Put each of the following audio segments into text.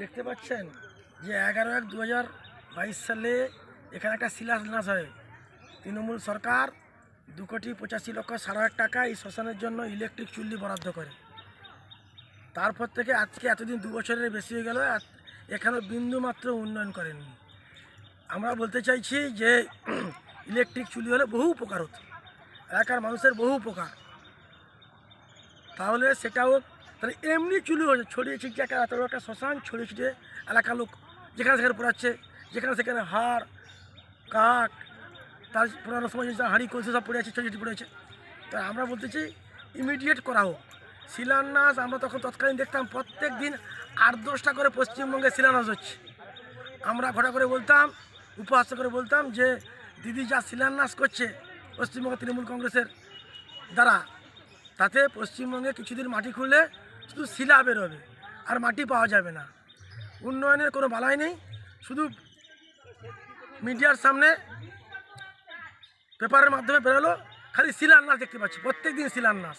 দেখতে পাচ্ছেন যে এগারো এক দু হাজার সালে এখানে একটা শিলান্যাস হয়। তৃণমূল সরকার দু কোটি পঁচাশি লক্ষ সাড়ে লাখ টাকা এই শ্মশানের জন্য ইলেকট্রিক চুল্লি বরাদ্দ করে। তারপর থেকে আজকে এতদিন দু বছরের বেশি হয়ে গেল এখানেও বিন্দু মাত্র উন্নয়ন করেননি। আমরা বলতে চাইছি যে ইলেকট্রিক চুল্লি হলে বহু উপকার হতো। এলাকার মানুষের বহু উপকার। তাহলে সেটাও তাহলে এমনি চুলি হচ্ছে ছড়িয়ে ছিটিয়ে একটা এত একটা শ্মশান ছড়িয়ে ছিটিয়ে এলাকার লোক যেখানে সেখানে পড়াচ্ছে, যেখানে সেখানে হাড় কাঠ তার পুরানো সময় যে হাঁড়ি, কলসি সব পড়ে আছে, ছড়িয়ে ছিটিয়ে পড়ে আছে। তা আমরা বলতে চাই ইমিডিয়েট করা হোক। শিলান্যাস আমরা তখন তৎকালীন দেখতাম, প্রত্যেক দিন আট দশটা করে পশ্চিমবঙ্গে শিলান্যাস হচ্ছে। আমরা ঘটা করে বলতাম উপহাস করে বলতাম যে, দিদি যা শিলান্যাস করছে পশ্চিমবঙ্গ তৃণমূল কংগ্রেসের দ্বারা, তাতে পশ্চিমবঙ্গে কিছুদিন মাটি খুললে শুধু শিলা বেরোবে, আর মাটি পাওয়া যাবে না। উন্নয়নের কোনো বালাই নেই, শুধু মিডিয়ার সামনে পেপারের মাধ্যমে বেরোলো, খালি শিলান্যাস দেখতে পাচ্ছি প্রত্যেক দিন শিলান্যাস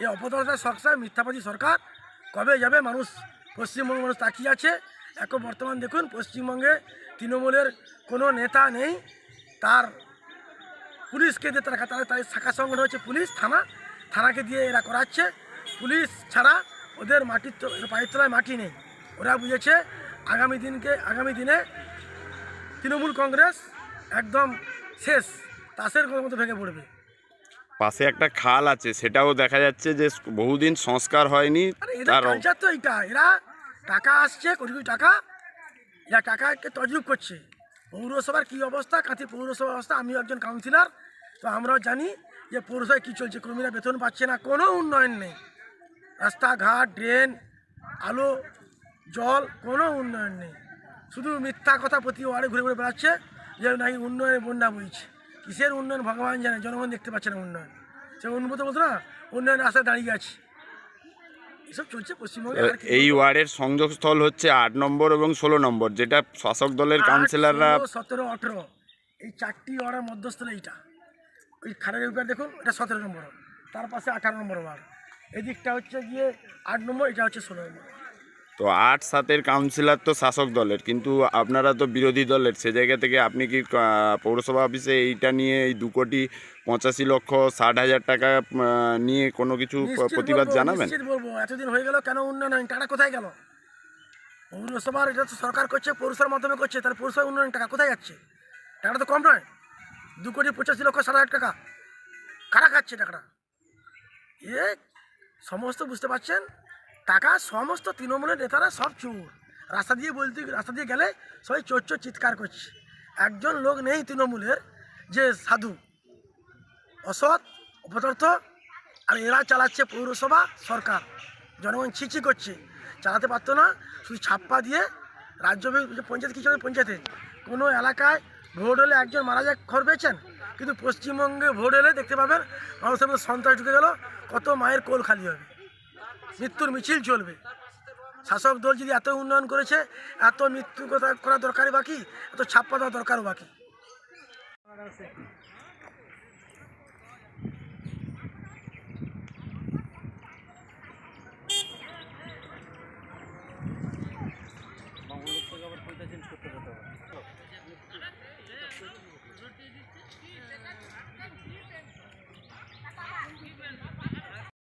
এই অপদরতা সরকার মিথ্যাবাদী সরকার, কবে যাবে মানুষ পশ্চিমবঙ্গ মানুষ তাকিয়ে আছে। এখন বর্তমান দেখুন, পশ্চিমবঙ্গে তৃণমূলের কোনো নেতা নেই, তার পুলিশকে দিয়ে তারা তাদের শাখা সংগঠন হচ্ছে পুলিশ, থানা। থানাকে দিয়ে এরা করাচ্ছে। পুলিশ ছাড়া ওদের মাটির তো পায়ের তলায় মাটি নেই। ওরা বুঝেছে আগামী দিনকে আগামী দিনে তৃণমূল কংগ্রেস একদম শেষ তাসের মতো ভেঙে পড়বে। পাশে একটা খাল আছে সেটাও দেখা যাচ্ছে যে বহুদিন সংস্কার হয়নি তার তো এটা এরা টাকা আসছে কোটি কোটি টাকা এরা টাকাকে তজরুব করছে। পৌরসভার কী অবস্থা? কাঁথি পৌরসভার অবস্থা আমিও একজন কাউন্সিলর তো আমরাও জানি যে পৌরসভায় কী চলছে কর্মীরা বেতন পাচ্ছে না কোনো উন্নয়ন নেই। রাস্তাঘাট ড্রেন আলো জল কোনো উন্নয়ন নেই। শুধু মিথ্যা কথা প্রতি ওয়ার্ডে ঘুরে ঘুরে বেড়াচ্ছে যে নাকি উন্নয়নের বন্যা বইছে। কিসের উন্নয়ন? ভগবান জানে জনগণ দেখতে পাচ্ছে না উন্নয়ন। সে উন্নত বলতো না উন্নয়ন রাস্তায় দাঁড়িয়ে আছে। এসব চলছে পশ্চিমবঙ্গে এই ওয়ার্ডের সংযোগস্থল হচ্ছে আট নম্বর এবং ষোলো নম্বর যেটা শাসক দলের কাউন্সিলররা সতেরো আঠেরো এই চারটি ওয়ার্ডের মধ্যস্থলে এইটা। ওই খালের উপর দেখুন এটা সতেরো নম্বর তার পাশে আঠারো নম্বর ওয়ার্ড এদিকটা হচ্ছে গিয়ে আট নম্বর এটা হচ্ছে ষোলো নম্বর। তো আট সাতের কাউন্সিলর তো শাসক দলের কিন্তু আপনারা তো বিরোধী দলের সে জায়গা থেকে আপনি কি পৌরসভা অফিসে এইটা নিয়ে এই দু কোটি পঁচাশি লক্ষ ষাট হাজার টাকা নিয়ে কোনো কিছু প্রতিবাদ জানাবেন? বলব এতদিন হয়ে গেল কেন উন্নয়ন হয়নি? টাকা কোথায় গেল? পৌরসভার এটা তো সরকার করছে পৌরসভার মাধ্যমে করছে তাহলে পৌরসভার উন্নয়ন টাকা কোথায় যাচ্ছে? টাকাটা তো কম নয়। দু কোটি পঁচাশি লক্ষ সাত হাজার টাকা। কারা খাচ্ছে টাকাটা? এ সমস্ত বুঝতে পারছেন? টাকা সমস্ত তৃণমূলের নেতারা সব চোর। রাস্তা দিয়ে বলতে, রাস্তা দিয়ে গেলে সবাই চোর চোর চিৎকার করছে। একজন লোক নেই তৃণমূলের যে সাধু। অসৎ, অপদার্থ, আর এরা চালাচ্ছে পৌরসভা সরকার। জনগণ ছিচি করছে। চালাতে পারতো না, শুধু ছাপ্পা দিয়ে রাজ্য পঞ্চায়েত কী চলে পঞ্চায়েতে? কোনো এলাকায় ভোট হলে একজন মারা যায় খবর পেয়েছেন কিন্তু পশ্চিমবঙ্গে ভোট এলে দেখতে পাবেন মানুষের মধ্যে সন্ত্রাস ঢুকে গেল, কত মায়ের কোল খালি হবে। মৃত্যুর মিছিল চলবে। শাসক দল যদি এত উন্নয়ন করেছে, এত মৃত্যু কথা করা দরকারই বাকি, এত ছাপ্পা দেওয়া দরকারও বাকি।